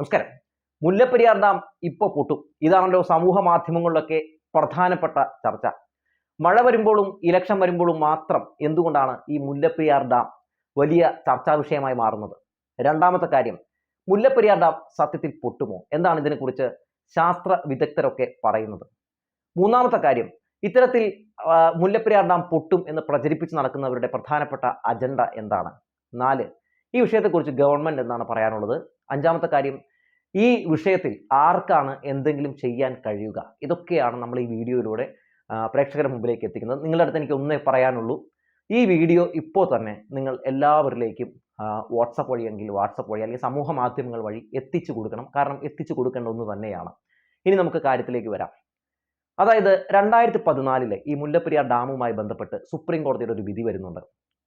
നമസ്കാരം. മുല്ലപ്പെരിയാർ ഡാം ഇപ്പോൾ പൊട്ടും. ഇതാണല്ലോ സമൂഹ മാധ്യമങ്ങളിലൊക്കെ പ്രധാനപ്പെട്ട ചർച്ച. മഴ വരുമ്പോഴും ഇലക്ഷൻ വരുമ്പോഴും മാത്രം എന്തുകൊണ്ടാണ് ഈ മുല്ലപ്പെരിയാർ ഡാം വലിയ ചർച്ചാ വിഷയമായി മാറുന്നത്? രണ്ടാമത്തെ കാര്യം മുല്ലപ്പെരിയാർ ഡാം സത്യത്തിൽ പൊട്ടുമോ? എന്താണ് ഇതിനെക്കുറിച്ച് ശാസ്ത്ര വിദഗ്ധരൊക്കെ പറയുന്നത്? മൂന്നാമത്തെ കാര്യം ഇത്തരത്തിൽ മുല്ലപ്പെരിയാർ ഡാം പൊട്ടും എന്ന് പ്രചരിപ്പിച്ച് നടക്കുന്നവരുടെ പ്രധാനപ്പെട്ട അജണ്ട എന്താണ്? നാല് ഈ വിഷയത്തെക്കുറിച്ച് ഗവൺമെന്റ് എന്താണ് പറയാനുള്ളത്? അഞ്ചാമത്തെ കാര്യം ഈ വിഷയത്തിൽ ആർക്കാണ് എന്തെങ്കിലും ചെയ്യാൻ കഴിയുക? ഇതൊക്കെയാണ് നമ്മൾ ഈ വീഡിയോയിലൂടെ പ്രേക്ഷകരുടെ മുമ്പിലേക്ക് എത്തിക്കുന്നത്. നിങ്ങളുടെ അടുത്ത് എനിക്ക് ഒന്നേ പറയാനുള്ളൂ. ഈ വീഡിയോ ഇപ്പോൾ തന്നെ നിങ്ങൾ എല്ലാവരിലേക്കും വാട്സപ്പ് വഴിയെങ്കിൽ വാട്സപ്പ് വഴി അല്ലെങ്കിൽ സമൂഹ മാധ്യമങ്ങൾ വഴി എത്തിച്ചു കൊടുക്കണം. കാരണം എത്തിച്ചു കൊടുക്കേണ്ട ഒന്ന് തന്നെയാണ്. ഇനി നമുക്ക് കാര്യത്തിലേക്ക് വരാം. അതായത് രണ്ടായിരത്തി പതിനാലിലെ ഈ മുല്ലപ്പെരിയാർ ഡാമുമായി ബന്ധപ്പെട്ട് സുപ്രീം കോടതിയുടെ ഒരു വിധി വരുന്നുണ്ട്.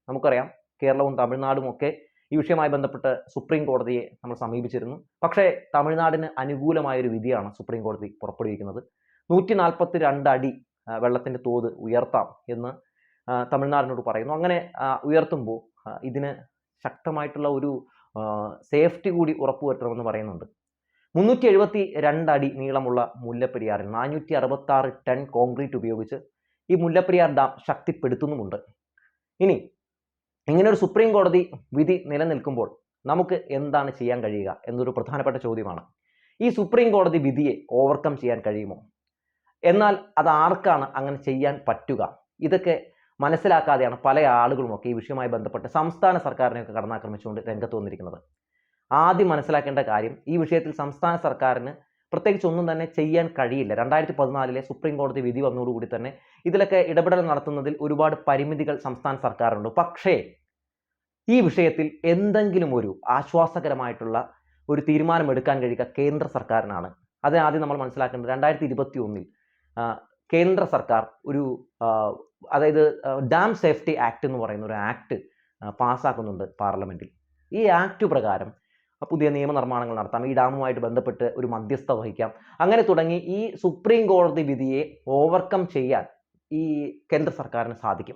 നമുക്കറിയാം കേരളവും തമിഴ്നാടും ഒക്കെ ഈ വിഷയവുമായി ബന്ധപ്പെട്ട് സുപ്രീം കോടതിയെ നമ്മൾ സമീപിച്ചിരുന്നു. പക്ഷേ തമിഴ്നാടിന് അനുകൂലമായ ഒരു വിധിയാണ് സുപ്രീം കോടതി പുറപ്പെടുവിക്കുന്നത്. നൂറ്റി നാൽപ്പത്തി രണ്ട് അടി വെള്ളത്തിന്റെ തോത് ഉയർത്താം എന്ന് തമിഴ്നാടിനോട് പറയുന്നു. അങ്ങനെ ഉയർത്തുമ്പോൾ ഇതിന് ശക്തമായിട്ടുള്ള ഒരു സേഫ്റ്റി കൂടി ഉറപ്പുവരുത്തണമെന്ന് പറയുന്നുണ്ട്. മുന്നൂറ്റി എഴുപത്തി രണ്ട് അടി നീളമുള്ള മുല്ലപ്പെരിയാറിൽ നാനൂറ്റി അറുപത്തി ടൺ കോൺക്രീറ്റ് ഉപയോഗിച്ച് ഈ മുല്ലപ്പെരിയാർ ഡാം ശക്തിപ്പെടുത്തുന്നുമുണ്ട്. ഇനി ഇങ്ങനെ ഒരു സുപ്രീം കോടതി വിധി നിലനിൽക്കുമ്പോൾ നമുക്ക് എന്താണ് ചെയ്യാൻ കഴിയുക എന്നൊരു പ്രധാനപ്പെട്ട ചോദ്യമാണ്. ഈ സുപ്രീം കോടതി വിധിയെ ഓവർകം ചെയ്യാൻ കഴിയുമോ? എന്നാൽ അത് ആർക്കാണ് അങ്ങനെ ചെയ്യാൻ പറ്റുക? ഇതൊക്കെ മനസ്സിലാക്കാതെയാണ് പല ആളുകളുമൊക്കെ ഈ വിഷയവുമായി ബന്ധപ്പെട്ട് സംസ്ഥാന സർക്കാരിനെയൊക്കെ കടന്നാക്രമിച്ചുകൊണ്ട് രംഗത്ത് വന്നിരിക്കുന്നത്. ആദ്യം മനസ്സിലാക്കേണ്ട കാര്യം ഈ വിഷയത്തിൽ സംസ്ഥാന സർക്കാരിന് പ്രത്യേകിച്ച് ഒന്നും തന്നെ ചെയ്യാൻ കഴിയില്ല. രണ്ടായിരത്തി പതിനാലിലെ സുപ്രീം കോടതി വിധി വന്നതോടുകൂടി തന്നെ ഇതിലൊക്കെ ഇടപെടൽ നടത്തുന്നതിൽ ഒരുപാട് പരിമിതികൾ സംസ്ഥാന സർക്കാരുണ്ട്. പക്ഷേ ഈ വിഷയത്തിൽ എന്തെങ്കിലും ഒരു ആശ്വാസകരമായിട്ടുള്ള ഒരു തീരുമാനം എടുക്കാൻ കഴിയുക കേന്ദ്ര സർക്കാരിനാണ്. അത് ആദ്യം നമ്മൾ മനസ്സിലാക്കേണ്ടത് രണ്ടായിരത്തി ഇരുപത്തി ഒന്നിൽ കേന്ദ്ര സർക്കാർ ഒരു അതായത് ഡാം സേഫ്റ്റി ആക്ട് എന്ന് പറയുന്ന ഒരു ആക്ട് പാസ്സാക്കുന്നുണ്ട് പാർലമെന്റിൽ. ഈ ആക്ട് പ്രകാരം പുതിയ നിയമനിർമ്മാണങ്ങൾ നടത്താം. ഈ ഡാമുമായിട്ട് ബന്ധപ്പെട്ട് ഒരു മധ്യസ്ഥ വഹിക്കാം. അങ്ങനെ തുടങ്ങി ഈ സുപ്രീം കോടതി വിധിയെ ഓവർകം ചെയ്യാൻ ഈ കേന്ദ്ര സർക്കാരിന് സാധിക്കും.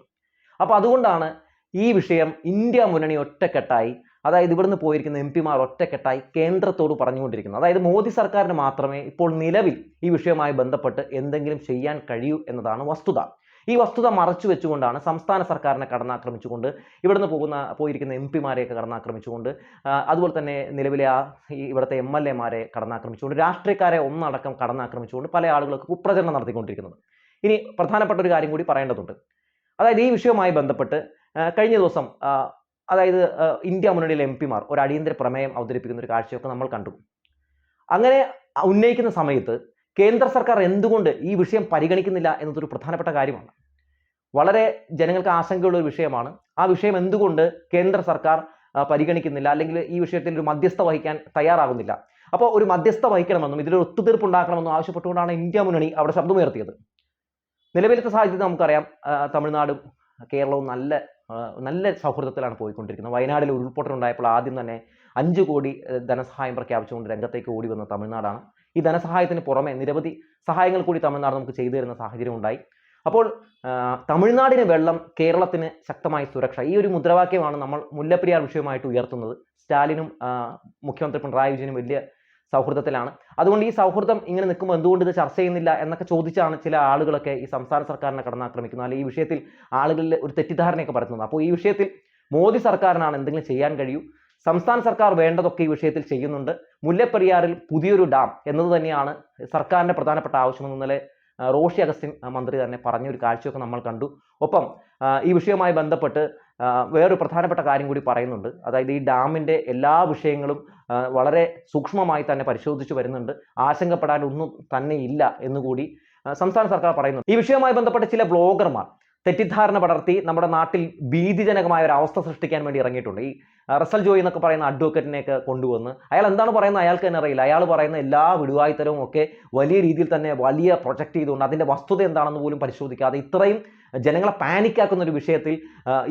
അപ്പോൾ അതുകൊണ്ടാണ് ഈ വിഷയം ഇന്ത്യ മുന്നണി ഒറ്റക്കെട്ടായി അതായത് ഇവിടുന്ന് പോയിരിക്കുന്ന എം പിമാർ ഒറ്റക്കെട്ടായി കേന്ദ്രത്തോട് പറഞ്ഞുകൊണ്ടിരിക്കുന്നത്. അതായത് മോദി സർക്കാരിന് മാത്രമേ ഇപ്പോൾ നിലവിൽ ഈ വിഷയവുമായി ബന്ധപ്പെട്ട് എന്തെങ്കിലും ചെയ്യാൻ കഴിയൂ എന്നതാണ് വസ്തുത. ഈ വസ്തുത മറച്ചു വെച്ചുകൊണ്ടാണ് സംസ്ഥാന സർക്കാരിനെ കടന്നാക്രമിച്ചുകൊണ്ട് ഇവിടുന്ന് പോകുന്ന പോയിരിക്കുന്ന എം പിമാരെയൊക്കെ കടന്നാക്രമിച്ചുകൊണ്ട് അതുപോലെ തന്നെ നിലവിലെ ആ ഇവിടുത്തെ എം എൽ എമാരെ കടന്നാക്രമിച്ചുകൊണ്ട് രാഷ്ട്രീയക്കാരെ ഒന്നടക്കം കടന്നാക്രമിച്ചുകൊണ്ട് പല ആളുകൾക്ക് കുപ്രചരണം നടത്തിക്കൊണ്ടിരിക്കുന്നത്. ഇനി പ്രധാനപ്പെട്ട ഒരു കാര്യം കൂടി പറയേണ്ടതുണ്ട്. അതായത് ഈ വിഷയവുമായി ബന്ധപ്പെട്ട് കഴിഞ്ഞ ദിവസം അതായത് ഇന്ത്യ മുന്നണിയിലെ എം പിമാർ ഒരു അടിയന്തര പ്രമേയം അവതരിപ്പിക്കുന്ന ഒരു കാഴ്ചയൊക്കെ നമ്മൾ കണ്ടു. അങ്ങനെ ഉന്നയിക്കുന്ന സമയത്ത് കേന്ദ്ര സർക്കാർ എന്തുകൊണ്ട് ഈ വിഷയം പരിഗണിക്കുന്നില്ല എന്നതൊരു പ്രധാനപ്പെട്ട കാര്യമാണ്. വളരെ ജനങ്ങൾക്ക് ആശങ്കയുള്ള ഒരു വിഷയമാണ്. ആ വിഷയം എന്തുകൊണ്ട് കേന്ദ്ര സർക്കാർ പരിഗണിക്കുന്നില്ല? അല്ലെങ്കിൽ ഈ വിഷയത്തിൽ ഒരു മധ്യസ്ഥ വഹിക്കാൻ തയ്യാറാകുന്നില്ല? അപ്പോൾ ഒരു മധ്യസ്ഥ വഹിക്കണമെന്നും ഇതിലൊരു ഒത്തുതീർപ്പ് ഉണ്ടാക്കണമെന്നും ആവശ്യപ്പെട്ടുകൊണ്ടാണ് ഇന്ത്യ മുന്നണി അവിടെ ശബ്ദമുയർത്തിയത്. നിലവിലത്തെ സാഹചര്യത്തിൽ നമുക്കറിയാം തമിഴ്നാടും കേരളവും നല്ല നല്ല സൗഹൃദത്തിലാണ് പോയിക്കൊണ്ടിരിക്കുന്നത്. വയനാട്ടിൽ ഉരുൾപൊട്ടൽ ഉണ്ടായപ്പോൾ ആദ്യം തന്നെ അഞ്ച് കോടി ധനസഹായം പ്രഖ്യാപിച്ചുകൊണ്ട് രംഗത്തേക്ക് ഓടി വന്ന തമിഴ്നാടാണ്. ഈ ധനസഹായത്തിന് പുറമെ നിരവധി സഹായങ്ങൾ കൂടി തമിഴ്നാട് നമുക്ക് ചെയ്തു തരുന്ന സാഹചര്യം ഉണ്ടായി. അപ്പോൾ തമിഴ്നാടിന് വെള്ളം കേരളത്തിന് ശക്തമായ സുരക്ഷ. ഈ ഒരു മുദ്രാവാക്യമാണ് നമ്മൾ മുല്ലപ്പെരിയാർ വിഷയമായിട്ട് ഉയർത്തുന്നത്. സ്റ്റാലിനും മുഖ്യമന്ത്രി പിണറായി വിജയനും വലിയ സൗഹൃദത്തിലാണ്. അതുകൊണ്ട് ഈ സൗഹൃദം ഇങ്ങനെ നിൽക്കുമ്പോൾ എന്തുകൊണ്ട് ഇത് ചർച്ച ചെയ്യുന്നില്ല എന്നൊക്കെ ചോദിച്ചാണ് ചില ആളുകളൊക്കെ ഈ സംസ്ഥാന സർക്കാരിനെ കടന്നാക്രമിക്കുന്നത്. അല്ലെങ്കിൽ ഈ വിഷയത്തിൽ ആളുകളിൽ ഒരു തെറ്റിദ്ധാരണയൊക്കെ പരത്തുന്നത്. അപ്പോൾ ഈ വിഷയത്തിൽ മോദി സർക്കാരിനാണ് എന്തെങ്കിലും ചെയ്യാൻ കഴിയൂ. സംസ്ഥാന സർക്കാർ വേണ്ടതൊക്കെ ഈ വിഷയത്തിൽ ചെയ്യുന്നുണ്ട്. മുല്ലപ്പെരിയാറിൽ പുതിയൊരു ഡാം എന്നത് തന്നെയാണ് സർക്കാരിന്റെ പ്രധാനപ്പെട്ട ആവശ്യമെന്ന് ഇന്നലെ റോഷി അഗസ്റ്റിൻ മന്ത്രി തന്നെ പറഞ്ഞൊരു കാഴ്ചയൊക്കെ നമ്മൾ കണ്ടു. ഒപ്പം ഈ വിഷയവുമായി ബന്ധപ്പെട്ട് വേറൊരു പ്രധാനപ്പെട്ട കാര്യം കൂടി പറയുന്നുണ്ട്. അതായത് ഈ ഡാമിന്റെ എല്ലാ വിഷയങ്ങളും വളരെ സൂക്ഷ്മമായി തന്നെ പരിശോധിച്ചു വരുന്നുണ്ട്. ആശങ്കപ്പെടാൻ ഒന്നും തന്നെ ഇല്ല എന്നുകൂടി സംസ്ഥാന സർക്കാർ പറയുന്നുണ്ട്. ഈ വിഷയവുമായി ബന്ധപ്പെട്ട് ചില ബ്ലോഗർമാർ തെറ്റിദ്ധാരണ പടർത്തി നമ്മുടെ നാട്ടിൽ ഭീതിജനകമായ ഒരു അവസ്ഥ സൃഷ്ടിക്കാൻ വേണ്ടി ഇറങ്ങിയിട്ടുണ്ട്. ഈ റസൽ ജോയി എന്നൊക്കെ പറയുന്ന അഡ്വക്കേറ്റിനെയൊക്കെ കൊണ്ടുവന്ന് അയാൾ എന്താണ് പറയുന്നത് അയാൾക്ക് തന്നെ അറിയില്ല. അയാൾ പറയുന്ന എല്ലാ വിടുവായുത്തരവും ഒക്കെ വലിയ രീതിയിൽ തന്നെ വലിയ പ്രൊജക്റ്റ് ചെയ്തുകൊണ്ട് അതിന്റെ വസ്തുത എന്താണെന്ന് പോലും പരിശോധിക്കാതെ ഇത്രയും ജനങ്ങളെ പാനിക്കാക്കുന്ന ഒരു വിഷയത്തിൽ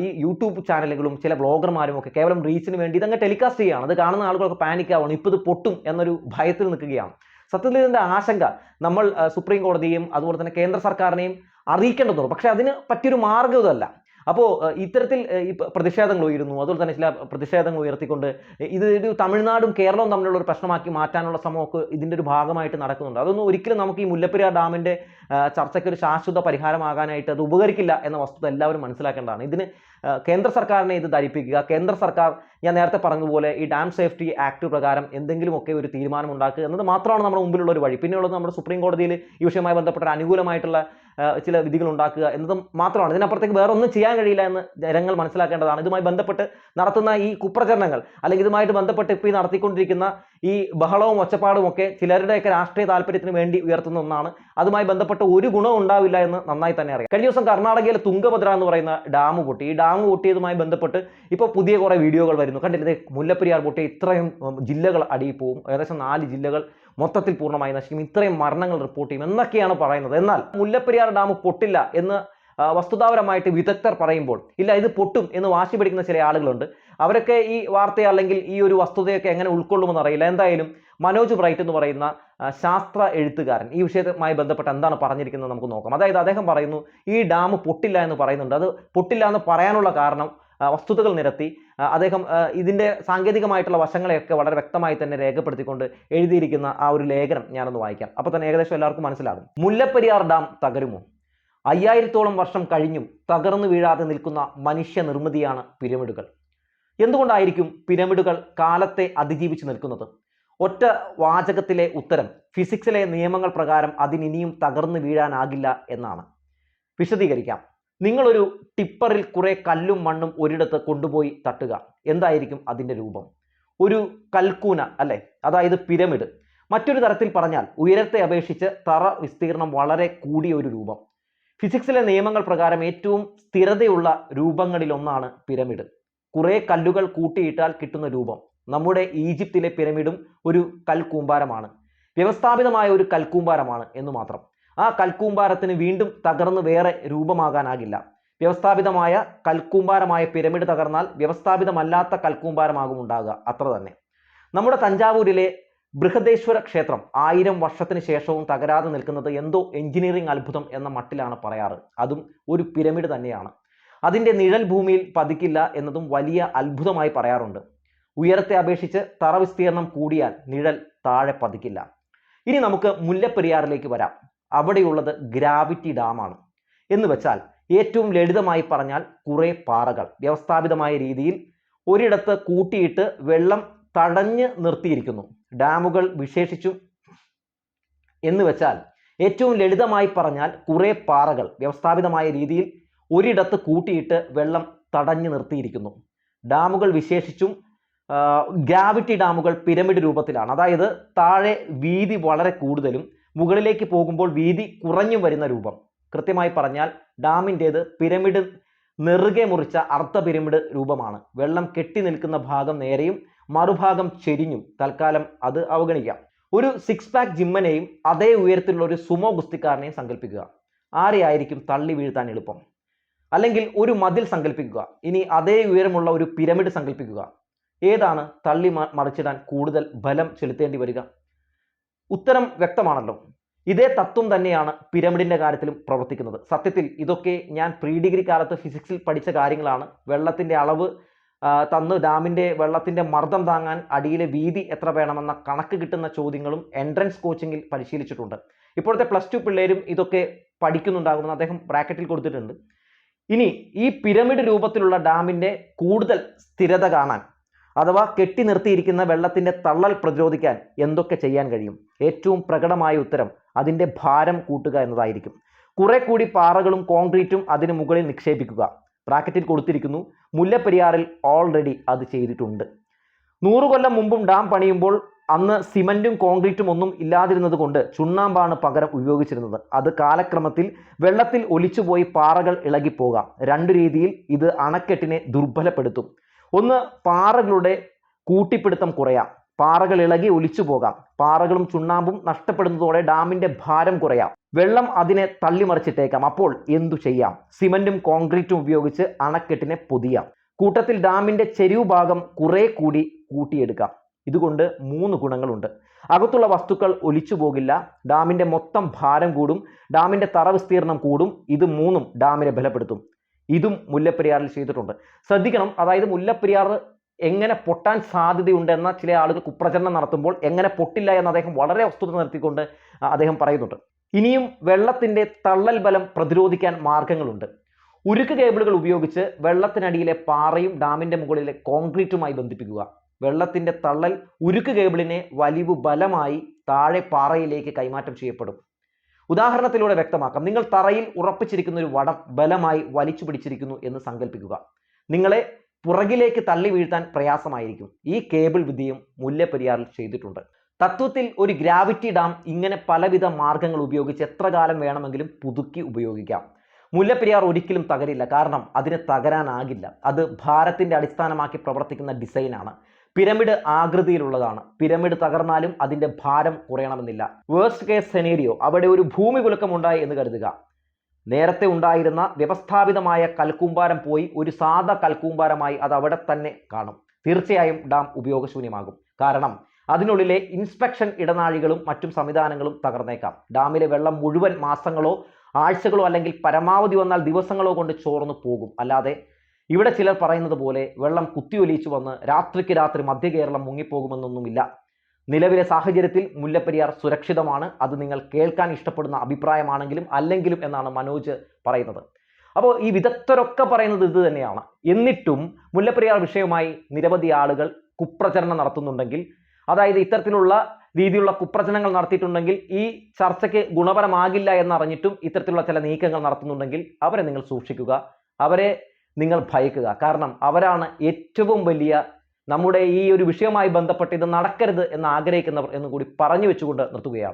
ഈ യൂട്യൂബ് ചാനലുകളും ചില ബ്ലോഗർമാരും ഒക്കെ കേവലം റീച്ചിന് വേണ്ടി ഇതങ്ങ് ടെലികാസ്റ്റ് ചെയ്യുകയാണ്. അത് കാണുന്ന ആളുകളൊക്കെ പാനിക്കാവണം. ഇപ്പോൾ ഇത് പൊട്ടും എന്നൊരു ഭയത്തിൽ നിൽക്കുകയാണ്. സത്യത്തിൽ ഇതിന്റെ ആശങ്ക നമ്മൾ സുപ്രീം കോടതിയും അതുപോലെ തന്നെ കേന്ദ്ര സർക്കാരിനെയും അറിയിക്കേണ്ടതുള്ളൂ പക്ഷേ അതിന് പറ്റിയൊരു മാർഗം ഇതല്ല. അപ്പോൾ ഇത്തരത്തിൽ പ്രതിഷേധങ്ങൾ ഉയരുന്നു. അതുപോലെ തന്നെ ചില പ്രതിഷേധങ്ങൾ ഉയർത്തിക്കൊണ്ട് ഇത് ഒരു തമിഴ്നാടും കേരളവും തമ്മിലുള്ള ഒരു പ്രശ്നമാക്കി മാറ്റാനുള്ള ശ്രമമൊക്കെ ഇതിന്റെ ഒരു ഭാഗമായിട്ട് നടക്കുന്നുണ്ട്. അതൊന്നും ഒരിക്കലും നമുക്ക് ഈ മുല്ലപ്പെരിയാർ ഡാമിന്റെ ചർച്ചയ്ക്ക് ഒരു ശാശ്വത പരിഹാരമാകാനായിട്ട് അത് ഉപകരിക്കില്ല എന്ന വസ്തുത എല്ലാവരും മനസ്സിലാക്കേണ്ടതാണ്. ഇതിന് കേന്ദ്ര സർക്കാരിനെ ഇത് ധരിപ്പിക്കുക. കേന്ദ്ര സർക്കാർ ഞാൻ നേരത്തെ പറഞ്ഞതുപോലെ ഈ ഡാം സേഫ്റ്റി ആക്ട് പ്രകാരം എന്തെങ്കിലുമൊക്കെ ഒരു തീരുമാനം ഉണ്ടാക്കുക എന്നത് മാത്രമാണ് നമ്മുടെ മുമ്പിലുള്ള ഒരു വഴി. പിന്നെയുള്ളത് നമ്മുടെ സുപ്രീം കോടതിയിൽ ഈ വിഷയവുമായി ബന്ധപ്പെട്ട അനുകൂലമായിട്ടുള്ള ചില വിധികൾ ഉണ്ടാക്കുക എന്നത് മാത്രമാണ്. ഇതിനപ്പുറത്തേക്ക് വേറെ ഒന്നും ചെയ്യാൻ കഴിയില്ല എന്ന് ജനങ്ങൾ മനസ്സിലാക്കേണ്ടതാണ്. ഇതുമായി ബന്ധപ്പെട്ട് നടത്തുന്ന ഈ കുപ്രചരണങ്ങൾ അല്ലെങ്കിൽ ഇതുമായിട്ട് ബന്ധപ്പെട്ട് ഇപ്പോൾ ഈ നടത്തിക്കൊണ്ടിരിക്കുന്ന ഈ ബഹളവും ഒച്ചപ്പാടും ഒക്കെ ചിലരുടെയൊക്കെ രാഷ്ട്രീയ താല്പര്യത്തിന് വേണ്ടി ഉയർത്തുന്ന ഒന്നാണ്. അതുമായി ബന്ധപ്പെട്ട് ഒരു ഗുണവും ഉണ്ടാവില്ല എന്ന് നന്നായി തന്നെ അറിയാം. കഴിഞ്ഞ ദിവസം കർണാടകയിലെ തുങ്കഭദ്ര എന്ന് പറയുന്ന ഡാം പൊട്ടി. ഈ പൊട്ടിയതുമായി ബന്ധപ്പെട്ട് ഇപ്പോൾ പുതിയ കുറേ വീഡിയോകൾ വരുന്നു. കണ്ടില്ലേ? മുല്ലപ്പെരിയാർ പൊട്ടിയ ഇത്രയും ജില്ലകൾ അടിയിൽ പോവും ഏകദേശം നാല് ജില്ലകൾ മൊത്തത്തിൽ പൂർണമായി നശിക്കും. ഇത്രയും മരണങ്ങൾ റിപ്പോർട്ട് ചെയ്യും എന്നൊക്കെയാണ് പറയുന്നത്. എന്നാൽ മുല്ലപ്പെരിയാർ ഡാം പൊട്ടില്ല എന്ന് വസ്തുതാപരമായിട്ട് വിദഗ്ധർ പറയുമ്പോൾ ഇല്ല ഇത് പൊട്ടും എന്ന് വാശി പിടിക്കുന്ന ചില ആളുകളുണ്ട്. അവരൊക്കെ ഈ വാർത്തയെ അല്ലെങ്കിൽ ഈ ഒരു വസ്തുതയൊക്കെ എങ്ങനെ ഉൾക്കൊള്ളുമെന്ന് അറിയില്ല. എന്തായാലും മനോജ് ബ്രൈറ്റ് എന്ന് പറയുന്ന ശാസ്ത്ര എഴുത്തുകാരൻ. ഈ വിഷയവുമായി ബന്ധപ്പെട്ട് എന്താണ് പറഞ്ഞിരിക്കുന്നത് നമുക്ക് നോക്കാം. അതായത് അദ്ദേഹം പറയുന്നു ഈ ഡാം പൊട്ടില്ല എന്ന് പറയുന്നുണ്ട്. അത് പൊട്ടില്ല എന്ന് പറയാനുള്ള കാരണം വസ്തുതകൾ നിരത്തി അദ്ദേഹം ഇതിന്റെ സാങ്കേതികമായിട്ടുള്ള വശങ്ങളെയൊക്കെ വളരെ വ്യക്തമായി തന്നെ രേഖപ്പെടുത്തിക്കൊണ്ട് എഴുതിയിരിക്കുന്ന ആ ഒരു ലേഖനം ഞാനൊന്ന് വായിക്കാം. അപ്പോൾ തന്നെ ഏകദേശം എല്ലാവർക്കും മനസ്സിലാകും. മുല്ലപ്പെരിയാർ ഡാം തകരുമോ? അയ്യായിരത്തോളം വർഷം കഴിഞ്ഞും തകർന്നു വീഴാതെ നിൽക്കുന്ന മനുഷ്യ നിർമ്മിതിയാണ് പിരമിഡുകൾ. എന്തുകൊണ്ടായിരിക്കും പിരമിഡുകൾ കാലത്തെ അതിജീവിച്ച് നിൽക്കുന്നത്? ഒറ്റ വാചകത്തിലെ ഉത്തരം ഫിസിക്സിലെ നിയമങ്ങൾ പ്രകാരം അതിനിനിയും തകർന്നു വീഴാനാകില്ല എന്നാണ്. വിശദീകരിക്കാം. നിങ്ങളൊരു ടിപ്പറിൽ കുറെ കല്ലും മണ്ണും ഒരിടത്ത് കൊണ്ടുപോയി തട്ടുക. എന്തായിരിക്കും അതിന്റെ രൂപം? ഒരു കൽക്കൂന അല്ലെ? അതായത് പിരമിഡ്. മറ്റൊരു തരത്തിൽ പറഞ്ഞാൽ ഉയരത്തെ അപേക്ഷിച്ച് തറ വിസ്തീർണം വളരെ കൂടിയ ഒരു രൂപം. ഫിസിക്സിലെ നിയമങ്ങൾ പ്രകാരം ഏറ്റവും സ്ഥിരതയുള്ള രൂപങ്ങളിലൊന്നാണ് പിരമിഡ്. കുറേ കല്ലുകൾ കൂട്ടിയിട്ടാൽ കിട്ടുന്ന രൂപം. നമ്മുടെ ഈജിപ്തിലെ പിരമിഡും ഒരു കൽക്കൂമ്പാരമാണ്. വ്യവസ്ഥാപിതമായ ഒരു കൽക്കൂമ്പാരമാണ് എന്ന് മാത്രം. ആ കൽക്കൂമ്പാരത്തിന് വീണ്ടും തകർന്ന് വേറെ രൂപമാകാനാകില്ല. വ്യവസ്ഥാപിതമായ കൽക്കൂമ്പാരമായ പിരമിഡ് തകർന്നാൽ വ്യവസ്ഥാപിതമല്ലാത്ത കൽക്കൂമ്പാരമാകും ഉണ്ടാകുക. അത്ര തന്നെ. നമ്മുടെ തഞ്ചാവൂരിലെ ബൃഹദേശ്വര ക്ഷേത്രം ആയിരം വർഷത്തിന് ശേഷവും തകരാതെ നിൽക്കുന്നത് എന്തോ എഞ്ചിനീയറിംഗ് അത്ഭുതം എന്ന മട്ടിലാണ് പറയാറ്. അതും ഒരു പിരമിഡ് തന്നെയാണ്. അതിന്റെ നിഴൽ ഭൂമിയിൽ പതിക്കില്ല എന്നതും വലിയ അത്ഭുതമായി പറയാറുണ്ട്. ഉയരത്തെ അപേക്ഷിച്ച് തറ വിസ്തീർണം കൂടിയാൽ നിഴൽ താഴെ പതിക്കില്ല. ഇനി നമുക്ക് മുല്ലപ്പെരിയാറിലേക്ക് വരാം. അവിടെയുള്ളത് ഗ്രാവിറ്റി ഡാമാണ്. എന്ന് വെച്ചാൽ ഏറ്റവും ലളിതമായി പറഞ്ഞാൽ കുറേ പാറകൾ. വ്യവസ്ഥാപിതമായ രീതിയിൽ ഒരിടത്ത് കൂട്ടിയിട്ട് വെള്ളം തടഞ്ഞ് നിർത്തിയിരിക്കുന്നു. ഡാമുകൾ വിശേഷിച്ചു എന്ന് വെച്ചാൽ ഏറ്റവും ലളിതമായി പറഞ്ഞാൽ കുറേ പാറകൾ. വ്യവസ്ഥാപിതമായ രീതിയിൽ ഒരിടത്ത് കൂട്ടിയിട്ട് വെള്ളം തടഞ്ഞു നിർത്തിയിരിക്കുന്നു. ഡാമുകൾ വിശേഷിച്ചും ഗ്രാവിറ്റി ഡാമുകൾ പിരമിഡ് രൂപത്തിലാണ്. അതായത് താഴെ വീതി വളരെ കൂടുതലും മുകളിലേക്ക് പോകുമ്പോൾ വീതി കുറഞ്ഞു വരുന്ന രൂപം. കൃത്യമായി പറഞ്ഞാൽ ഡാമിന്റേത് പിരമിഡ് നെറുകെ മുറിച്ച അർദ്ധ പിരമിഡ് രൂപമാണ്. വെള്ളം കെട്ടി നിൽക്കുന്ന ഭാഗം നേരെയും മറുഭാഗം ചെരിഞ്ഞും. തൽക്കാലം അത് അവഗണിക്കാം. ഒരു സിക്സ് പാക്ക് ജിമ്മനെയും അതേ ഉയരത്തിലുള്ള ഒരു സുമോ ഗുസ്തിക്കാരനെയും സങ്കല്പിക്കുക ആരെയായിരിക്കും തള്ളി വീഴ്ത്താൻ എളുപ്പം? അല്ലെങ്കിൽ ഒരു മതിൽ സങ്കല്പിക്കുക ഇനി അതേ ഉയരമുള്ള ഒരു പിരമിഡ് സങ്കല്പിക്കുക ഏതാണ് തള്ളി മറിച്ചിടാൻ കൂടുതൽ ബലം ചെലുത്തേണ്ടി വരിക? ഉത്തരം വ്യക്തമാണല്ലോ. ഇതേ തത്വം തന്നെയാണ് പിരമിഡിന്റെ കാര്യത്തിലും പ്രവർത്തിക്കുന്നത്. സത്യത്തിൽ ഇതൊക്കെ ഞാൻ പ്രീ ഡിഗ്രി കാലത്ത് ഫിസിക്സിൽ പഠിച്ച കാര്യങ്ങളാണ്. വെള്ളത്തിന്റെ അളവ് തന്ന് ഡാമിന്റെ വെള്ളത്തിന്റെ മർദ്ദം താങ്ങാൻ അടിയിലെ വീതി എത്ര വേണമെന്ന കണക്ക് കിട്ടുന്ന ചോദ്യങ്ങളും എൻട്രൻസ് കോച്ചിങ്ങിൽ പരിശീലിച്ചിട്ടുണ്ട്. ഇപ്പോഴത്തെ പ്ലസ് ടു പിള്ളേരും ഇതൊക്കെ പഠിക്കുന്നുണ്ടാകുമെന്ന് അദ്ദേഹം ബ്രാക്കറ്റിൽ കൊടുത്തിട്ടുണ്ട്. ഇനി ഈ പിരമിഡ് രൂപത്തിലുള്ള ഡാമിന്റെ കൂടുതൽ സ്ഥിരത കാണാൻ അഥവാ കെട്ടി നിർത്തിയിരിക്കുന്ന വെള്ളത്തിന്റെ തള്ളൽ പ്രതിരോധിക്കാൻ എന്തൊക്കെ ചെയ്യാൻ കഴിയും? ഏറ്റവും പ്രകടമായ ഉത്തരം അതിന്റെ ഭാരം കൂട്ടുക എന്നതായിരിക്കും. കുറെ കൂടി പാറകളും കോൺക്രീറ്റും അതിന് മുകളിൽ നിക്ഷേപിക്കുക. ബ്രാക്കറ്റിൽ കൊടുത്തിരിക്കുന്നു. മുല്ലപ്പെരിയാറിൽ ഓൾറെഡി അത് ചെയ്തിട്ടുണ്ട്. നൂറുകൊല്ലം മുമ്പും ഡാം പണിയുമ്പോൾ അന്ന് സിമന്റും കോൺക്രീറ്റും ഒന്നും ഇല്ലാതിരുന്നത് കൊണ്ട് ചുണ്ണാമ്പാണ് പകരം ഉപയോഗിച്ചിരുന്നത്. അത് കാലക്രമത്തിൽ വെള്ളത്തിൽ ഒലിച്ചുപോയി പാറകൾ ഇളകിപ്പോകാം. രണ്ടു രീതിയിൽ ഇത് അണക്കെട്ടിനെ ദുർബലപ്പെടുത്തും. ഒന്ന് പാറകളുടെ കൂട്ടിപ്പിടുത്തം കുറയാം. പാറകൾ ഇളകി ഒലിച്ചു പോകാം. പാറകളും ചുണ്ണാമ്പും നഷ്ടപ്പെടുന്നതോടെ ഡാമിന്റെ ഭാരം കുറയാം. വെള്ളം അതിനെ തള്ളിമറിച്ചിട്ടേക്കാം. അപ്പോൾ എന്തു ചെയ്യാം? സിമന്റും കോൺക്രീറ്റും ഉപയോഗിച്ച് അണക്കെട്ടിനെ പൊതിയാം. കൂട്ടത്തിൽ ഡാമിന്റെ ചെരിവ് ഭാഗം കുറെ കൂടി കൂട്ടിയെടുക്കാം. ഇതുകൊണ്ട് മൂന്ന് ഗുണങ്ങളുണ്ട്. അകത്തുള്ള വസ്തുക്കൾ ഒലിച്ചു പോകില്ല. ഡാമിന്റെ മൊത്തം ഭാരം കൂടും. ഡാമിന്റെ തറ വിസ്തീർണം കൂടും. ഇത് മൂന്നും ഡാമിനെ ബലപ്പെടുത്തും. ഇതും മുല്ലപ്പെരിയാറിൽ ചെയ്തിട്ടുണ്ട്. ശ്രദ്ധിക്കണം അതായത് മുല്ലപ്പെരിയാർ എങ്ങനെ പൊട്ടാൻ സാധ്യതയുണ്ടെന്ന ചില ആളുകൾ കുപ്രചരണം നടത്തുമ്പോൾ എങ്ങനെ പൊട്ടില്ല എന്ന് അദ്ദേഹം വളരെ വസ്തുത നിർത്തിക്കൊണ്ട് അദ്ദേഹം പറയുന്നുണ്ട്. ഇനിയും വെള്ളത്തിന്റെ തള്ളൽ ബലം പ്രതിരോധിക്കാൻ മാർഗങ്ങളുണ്ട്. ഉരുക്ക് കേബിളുകൾ ഉപയോഗിച്ച് വെള്ളത്തിനടിയിലെ പാറയും ഡാമിന്റെ മുകളിലെ കോൺക്രീറ്റുമായി ബന്ധിപ്പിക്കുക. വെള്ളത്തിന്റെ തള്ളൽ ഉരുക്ക് കേബിളിനെ വലിവ് ബലമായി താഴെ പാറയിലേക്ക് കൈമാറ്റം ചെയ്യപ്പെടും. ഉദാഹരണത്തിലൂടെ വ്യക്തമാക്കാം. നിങ്ങൾ തറയിൽ ഉറപ്പിച്ചിരിക്കുന്ന ഒരു വടം ബലമായി വലിച്ചു പിടിച്ചിരിക്കുന്നു എന്ന് സങ്കല്പിക്കുക നിങ്ങളെ പുറകിലേക്ക് തള്ളി വീഴ്ത്താൻ പ്രയാസമായിരിക്കും. ഈ കേബിൾ വിദ്യയും മുല്ലപ്പെരിയാറിൽ ചെയ്തിട്ടുണ്ട്. തത്വത്തിൽ ഒരു ഗ്രാവിറ്റി ഡാം ഇങ്ങനെ പലവിധ മാർഗങ്ങൾ ഉപയോഗിച്ച് എത്ര കാലം വേണമെങ്കിലും പുതുക്കി ഉപയോഗിക്കാം. മുല്ലപ്പെരിയാർ ഒരിക്കലും തകരില്ല. കാരണം അതിന് തകരാനാകില്ല. അത് ഭാരത്തിന്റെ അടിസ്ഥാനമാക്കി പ്രവർത്തിക്കുന്ന ഡിസൈനാണ്. പിരമിഡ് ആകൃതിയിലുള്ളതാണ്. പിരമിഡ് തകർന്നാലും അതിന്റെ ഭാരം കുറയണമെന്നില്ല. വേഴ്സ്റ്റ് കേസ് സെനേരിയോ അവിടെ ഒരു ഭൂമി കുലുക്കം ഉണ്ടായി എന്ന് കരുതുക. നേരത്തെ ഉണ്ടായിരുന്ന വ്യവസ്ഥാപിതമായ കൽക്കൂമ്പാരം പോയി ഒരു സാധാ കൽക്കൂമ്പാരമായി അത് അവിടെ തന്നെ കാണും. തീർച്ചയായും ഡാം ഉപയോഗശൂന്യമാകും. കാരണം അതിനുള്ളിലെ ഇൻസ്പെക്ഷൻ ഇടനാഴികളും മറ്റും സംവിധാനങ്ങളും തകർന്നേക്കാം. ഡാമിലെ വെള്ളം മുഴുവൻ മാസങ്ങളോ ആഴ്ചകളോ അല്ലെങ്കിൽ പരമാവധി വന്നാൽ ദിവസങ്ങളോ കൊണ്ട് ചോർന്നു പോകും. അല്ലാതെ ഇവിടെ ചിലർ പറയുന്നത് പോലെ വെള്ളം കുത്തിയൊലിച്ചു വന്ന് രാത്രിക്ക് രാത്രി മധ്യ കേരളം മുങ്ങിപ്പോകുമെന്നൊന്നുമില്ല. നിലവിലെ സാഹചര്യത്തിൽ മുല്ലപ്പെരിയാർ സുരക്ഷിതമാണ്. അത് നിങ്ങൾ കേൾക്കാൻ ഇഷ്ടപ്പെടുന്ന അഭിപ്രായമാണെങ്കിലും അല്ലെങ്കിലും എന്നാണ് മനോജ് പറയുന്നത്. അപ്പോൾ ഈ വിദഗ്ധരൊക്കെ പറയുന്നത് ഇത് തന്നെയാണ്. എന്നിട്ടും മുല്ലപ്പെരിയാർ വിഷയവുമായി നിരവധി ആളുകൾ കുപ്രചരണം നടത്തുന്നുണ്ടെങ്കിൽ അതായത് ഇത്തരത്തിലുള്ള രീതിയിലുള്ള കുപ്രചനങ്ങൾ നടത്തിയിട്ടുണ്ടെങ്കിൽ ഈ ചർച്ചയ്ക്ക് ഗുണപരമാകില്ല എന്നറിഞ്ഞിട്ടും ഇത്തരത്തിലുള്ള ചില നീക്കങ്ങൾ നടത്തുന്നുണ്ടെങ്കിൽ അവരെ നിങ്ങൾ സൂക്ഷിക്കുക. അവരെ നിങ്ങൾ ഭയക്കുക. കാരണം അവരാണ് ഏറ്റവും വലിയ നമ്മുടെ ഈ ഒരു വിഷയവുമായി ബന്ധപ്പെട്ട് ഇത് നടക്കരുത് എന്ന് ആഗ്രഹിക്കുന്നവർ എന്നും കൂടി പറഞ്ഞു വെച്ചുകൊണ്ട് നിർത്തുകയാണ്.